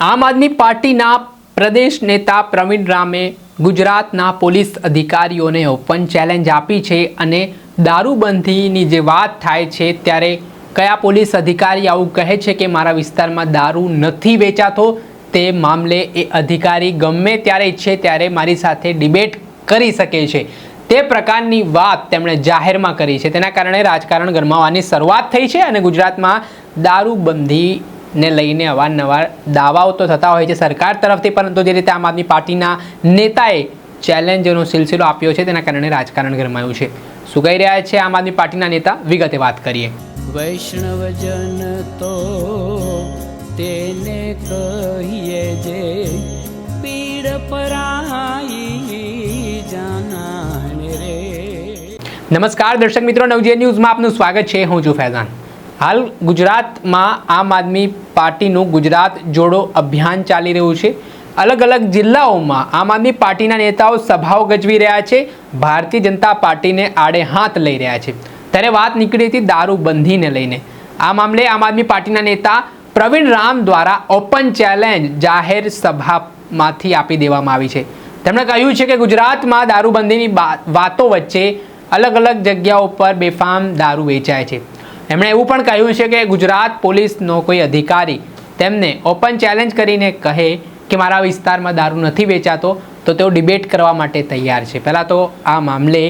આમ આદમી પાર્ટીના પ્રદેશ નેતા પ્રવીણ રામે ગુજરાતના પોલીસ અધિકારીઓને ઓપન ચેલેન્જ આપી છે અને દારૂબંધીની જે વાત થાય છે ત્યારે કયા પોલીસ અધિકારી આવું કહે છે કે મારા વિસ્તારમાં દારૂ નથી વેચાતો તે મામલે એ અધિકારી ગમે ત્યારે ઈચ્છે ત્યારે મારી સાથે ડિબેટ કરી શકે છે. તે પ્રકારની વાત તેમણે જાહેરમાં કરી છે. તેના કારણે રાજકારણ ગરમાવાની શરૂઆત થઈ છે અને ગુજરાતમાં દારૂબંધીને લઈને અવારનવાર દાવાઓ તો થતા હોય છે સરકાર તરફથી પરંતુ જે રીતે આમ આદમી પાર્ટીના નેતાએ ચેલેન્જનો સિલસિલો આપ્યો છે તેના કારણે રાજકારણ ગરમાયું છે. શું કહી રહ્યા છે આમ આદમી પાર્ટીના નેતા? વિગતે વાત કરીએ. વૈષ્ણવજન તો તેને કહીએ જે પીડ પરાઈ જાનાને રે. નમસ્કાર દર્શક મિત્રો નવજીએ ન્યૂઝમાં આપનું સ્વાગત છે. હું છું ફૈઝાન. હાલ ગુજરાતમાં આમ આદમી પાર્ટીનું ગુજરાત જોડો અભિયાન ચાલી રહ્યું છે. અલગ અલગ જિલ્લાઓમાં આમ આદમી પાર્ટીના નેતાઓ સભાઓ ગજવી રહ્યા છે. ભારતીય જનતા પાર્ટીને આડે હાથ લઈ રહ્યા છે. ત્યારે વાત નીકળી હતી દારૂબંધીને લઈને. આ મામલે આમ આદમી પાર્ટીના નેતા પ્રવીણ રામ દ્વારા ઓપન ચેલેન્જ જાહેર સભામાંથી આપી દેવામાં આવી છે. તેમણે કહ્યું છે કે ગુજરાતમાં દારૂબંધીની વાતો વચ્ચે અલગ અલગ જગ્યાઓ પર બેફામ દારૂ વેચાય છે. એમણે એવું પણ કહ્યું છે કે ગુજરાત પોલીસનો કોઈ અધિકારી તેમને ઓપન ચેલેન્જ કરીને કહે કે મારા વિસ્તારમાં દારૂ નથી વેચાતો, તો તેઓ ડિબેટ કરવા માટે તૈયાર છે. પહેલાં તો આ મામલે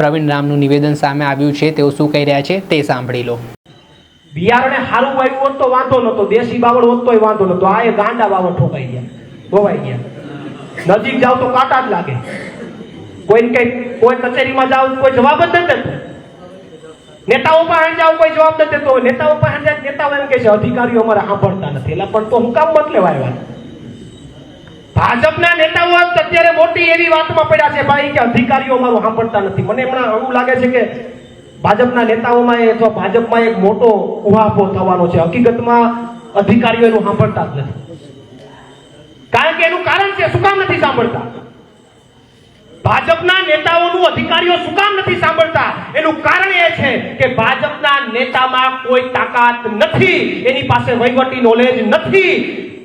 પ્રવીણ રામનું નિવેદન સામે આવ્યું છે. તેઓ શું કહી રહ્યા છે તે સાંભળી લો. બિયારણે સારું વાવ્યું હોત તો વાંધો નતો દેશી બાવળ હોત તોય વાંધો નતો આ એ ગાંડા બાવળ ઠોકાઈ ગયા. ગોવાઈ ગયા. નજીક જાવ તો કાંટા જ લાગે. કોઈ કઈ કોઈ કચેરીમાં જાવ કોઈ જવાબ જ નથી નેતાઓ પાસે જાવ કોઈ જવાબ નથી દેતો નેતાઓ પાસે જાય નેતાઓ એમ કે છે, અધિકારીઓ અમારે સાંભળતા નથી. એટલે પણ તો હું કામ મત લેવા ભાજપના નેતાઓ અત્યારે મોટી એવી વાતમાં પડ્યા છે, ભાઈ, કે અધિકારીઓ અમારું સાંભળતા નથી. મને હમણાં એવું લાગે છે કે ભાજપના નેતાઓમાં અથવા ભાજપમાં એક મોટો ઉહાપો થવાનો છે. હકીકતમાં અધિકારીઓ એનું સાંભળતા જ નથી. કારણ કે એનું કારણ છે, શું કામ નથી સાંભળતા? ભાજપના નેતાઓનું અધિકારીઓ શું કામ નથી સાંભળતા એનું કારણ એ છે કે ભાજપના નેતામાં કોઈ તાકાત નથી. એની પાસે વહીવટી નોલેજ નથી.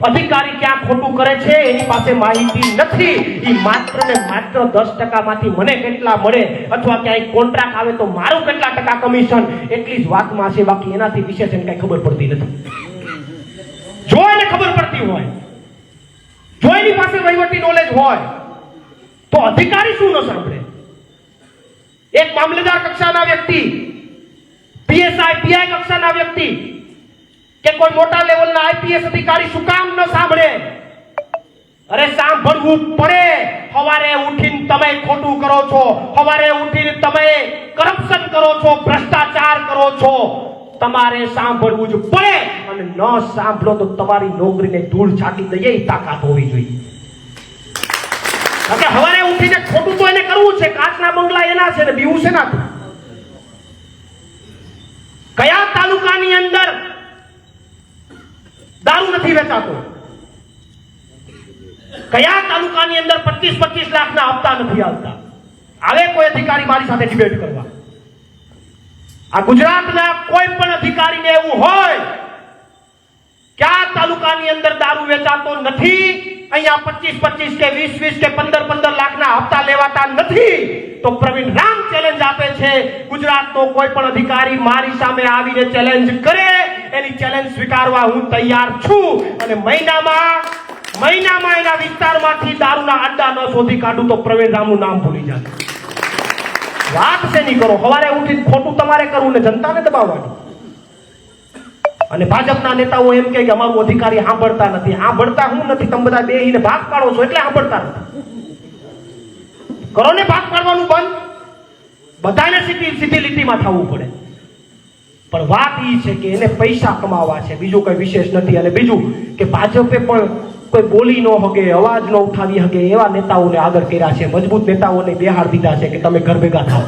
અધિકારી ક્યાં ખોટું કરે છે એની પાસે માહિતી નથી. એ માત્ર ને માત્ર દસ ટકામાંથી મને કેટલા મળે અથવા ક્યાંય કોન્ટ્રાક્ટ આવે તો મારું કેટલા ટકા કમિશન એટલી જ વાતમાં છે. બાકી એનાથી વિશેષ એને કઈ ખબર પડતી નથી. જો એને ખબર પડતી હોય, જો એની પાસે વહીવટી નોલેજ હોય, તો અધિકારી શું ન સાંભળે? એક મામલેદાર કક્ષાના વ્યક્તિ પીએસઆઈ પીઆઈ કક્ષાના વ્યક્તિ કે કોઈ મોટા લેવલના આઈપીએસ અધિકારી શું કામ ન સાંભળે? અરે સાંભળવું પડે. સવારે ઉઠીને તમે ખોટું કરો છો. સવારે ઉઠીને તમે કરપ્શન કરો છો, ભ્રષ્ટાચાર કરો છો. તમારે સાંભળવું જ પડે અને ન સાંભળો તો તમારી નોકરીને ધૂળ છાંટી દઈએ તાકાત હોવી જોઈએ. કારણ સવારે ઉઠીને ખોટું તો એને કરવું છે. કાચના બંગલા એના છે ને, બીવું છે ના કયા તાલુકાની અંદર દારૂ નથી વેચાતો? કયા તાલુકાની અંદર 25 25 લાખના આપતા નથી આવતા? આવે કોઈ અધિકારી મારી સાથે ડિબેટ કરવા. આ ગુજરાતના કોઈ પણ અધિકારીને એવું હોય કે તાલુકાની અંદર દારૂ વેચાતો નથી, અહીંયા 25 25 કે વીસ વીસ કે 15 15 લાખના હપ્તા લેવાતા નથી, તો પ્રવીણ રામ ચેલેન્જ છે. ગુજરાતનો કોઈ પણ અધિકારી મારી સામે આવીને ચેલેન્જ કરે, એની ચેલેન્જ સ્વીકારવા હું તૈયાર છું. અને મહિનામાં મહિનામાં એના વિસ્તારમાંથી દારૂના અડ્ડા ન શોધી કાઢું તો પ્રવીણ રામનું નામ ભૂલી જાય વાત શેની કરો? સવારે ઉઠી ખોટું તમારે કરવું ને જનતાને દબાવવાનું. અને ભાજપના નેતાઓ એમ કે અમારું અધિકારી સાંભળતા નથી. સાંભળતા હું નથી. તમે બધા બેહીને ભાગ પાડો છો એટલે સાંભળતા નથી. કરો ને ભાગ પાડવાનું બંધ. બધાને સીધી સીધી લીટીમાં થવું પડે. પણ વાત એ છે કે એને પૈસા કમાવા છે. બીજું કંઈ વિશેષ નથી. અને બીજું કે ભાજપે પણ કોઈ બોલી ન હગે, અવાજ ન ઉઠાવી હગે એવા નેતાઓને આગળ કર્યા છે. મજબૂત નેતાઓને બેહાડ દીધા છે કે તમે ઘર ભેગા થાઓ.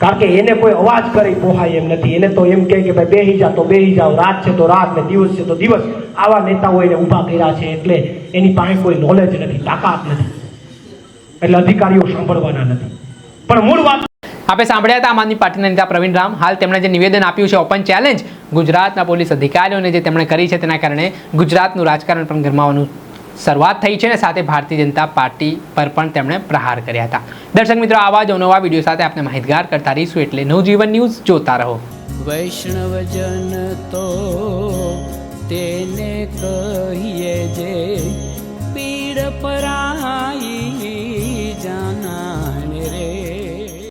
કારણ કે એને કોઈ અવાજ કરી પોહાય એમ નથી. એને તો એમ કહે કે ભાઈ બેહી જા તો બેહી જાઓ. રાત છે તો રાત ને દિવસ છે તો દિવસ. આવા નેતાઓ એને ઊભા કર્યા છે એટલે એની પાસે કોઈ નોલેજ નથી, તાકાત નથી. એટલે અધિકારીઓ સાંભળવાના નથી. પણ મૂળ વાત આપણે સાંભળ્યા હતા આમ આદમી પાર્ટીના નેતા પ્રવીણ રામ. હાલ તેમણે જે નિવેદન આપ્યું છે ઓપન ચેલેન્જ ગુજરાતના પોલીસ અધિકારીઓને જે તેમણે કરી છે તેના કારણે ગુજરાતનું રાજકારણ પણ ગરમાવાનું શરૂઆત થઈ છે અને સાથે ભારતીય જનતા પાર્ટી પર પણ તેમણે પ્રહાર કર્યા હતા. દર્શક મિત્રો આવા જ નવા વીડિયો સાથે આપણે માહિતગાર કરતા રહીશું એટલે નવજીવન ન્યૂઝ જોતા રહો. વૈષ્ણવજન તો તેને કહીએ જે